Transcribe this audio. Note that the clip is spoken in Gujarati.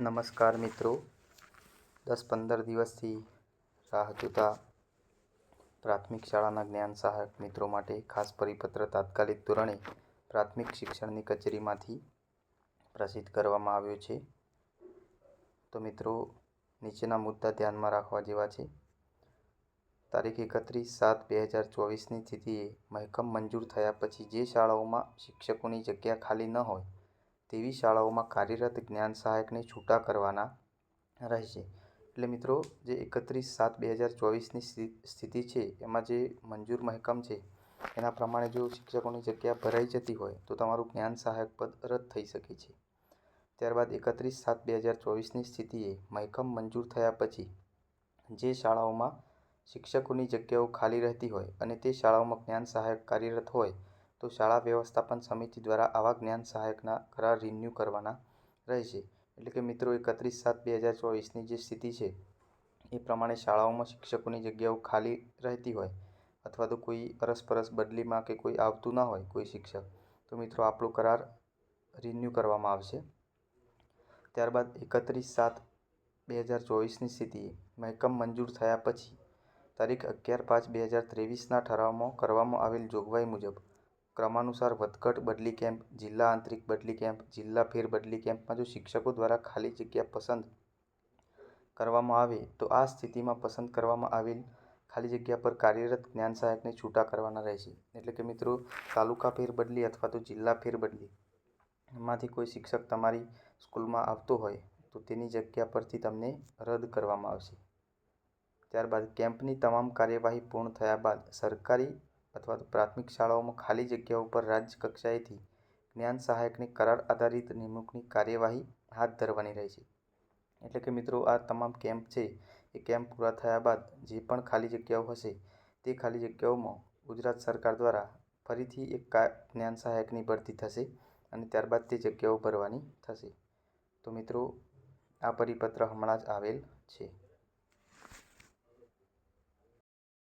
નમસ્કાર મિત્રો. દસ પંદર દિવસથી રાહ જોતા પ્રાથમિક શાળાના જ્ઞાન સહાયક મિત્રો માટે ખાસ પરિપત્ર તાત્કાલિક ધોરણે પ્રાથમિક શિક્ષણની કચેરીમાંથી પ્રસિદ્ધ કરવામાં આવ્યો છે. તો મિત્રો, નીચેના મુદ્દા ધ્યાનમાં રાખવા જેવા છે. તારીખ એકત્રીસ સાત બે હજાર ચોવીસની સ્થિતિએ મહેકમ મંજૂર થયા પછી જે શાળાઓમાં શિક્ષકોની જગ્યા ખાલી ન હોય તેવી શાળાઓમાં કાર્યરત જ્ઞાન સહાયકને છૂટા કરવાના રહેશે. એટલે મિત્રો, જે એકત્રીસ સાત બે હજાર ચોવીસની સ્થિતિ છે, એમાં જે મંજૂર મહેકમ છે, એના પ્રમાણે જો શિક્ષકોની જગ્યા ભરાઈ જતી હોય, તો તમારું જ્ઞાન સહાયક પદ રદ થઈ શકે છે. ત્યારબાદ એકત્રીસ સાત બે હજાર ચોવીસની સ્થિતિએ મહેકમ મંજૂર થયા પછી, જે શાળાઓમાં શિક્ષકોની જગ્યાઓ ખાલી રહેતી હોય અને તે શાળાઓમાં જ્ઞાન સહાયક કાર્યરત હોય તો શાળા વ્યવસ્થાપન સમિતિ દ્વારા આવા જ્ઞાન સહાયકના કરાર રિન્યૂ કરવાના રહેશે. એટલે કે મિત્રો, એકત્રીસ સાત બે હજાર ચોવીસની જે સ્થિતિ છે, એ પ્રમાણે શાળાઓમાં શિક્ષકોની જગ્યાઓ ખાલી રહેતી હોય અથવા તો કોઈ અરસપરસ બદલીમાં કે કોઈ આવતું ના હોય કોઈ શિક્ષક, તો મિત્રો આપણો કરાર રિન્યૂ કરવામાં આવશે. ત્યારબાદ એકત્રીસ સાત બે હજાર ચોવીસની સ્થિતિએ મહેકમ મંજૂર થયા પછી તારીખ અગિયાર પાંચ બે હજાર ત્રેવીસના ઠરાવમાં કરવામાં આવેલ જોગવાઈ મુજબ ક્રમાનુસાર વધઘટ બદલી કેમ્પ, જિલ્લા આંતરિક બદલી કેમ્પ, જિલ્લા ફેરબદલી કેમ્પમાં જો શિક્ષકો દ્વારા ખાલી જગ્યા પસંદ કરવામાં આવે, તો આ સ્થિતિમાં પસંદ કરવામાં આવેલ ખાલી જગ્યા પર કાર્યરત જ્ઞાન સહાયકને છૂટા કરવાના રહેશે. એટલે કે મિત્રો, તાલુકા ફેરબદલી અથવા તો જિલ્લા ફેરબદલી એમાંથી કોઈ શિક્ષક તમારી સ્કૂલમાં આવતો હોય, તો તેની જગ્યા પરથી તમને રદ કરવામાં આવશે. ત્યારબાદ, કેમ્પની તમામ કાર્યવાહી પૂર્ણ થયા બાદ સરકારી અથવા તો પ્રાથમિક શાળાઓમાં ખાલી જગ્યાઓ પર રાજ્ય કક્ષાએથી જ્ઞાન સહાયકની કરાર આધારિત નિમણૂકની કાર્યવાહી હાથ ધરવાની રહેશે એટલે કે મિત્રો, આ તમામ કેમ્પ છે, એ કેમ્પ પૂરા થયા બાદ જે પણ ખાલી જગ્યાઓ હશે, તે ખાલી જગ્યાઓમાં ગુજરાત સરકાર દ્વારા ફરીથી એક જ્ઞાન સહાયકની ભરતી થશે અને ત્યારબાદ તે જગ્યાઓ ભરવાની થશે. તો મિત્રો, આ પરિપત્ર હમણાં જ આવેલ છે.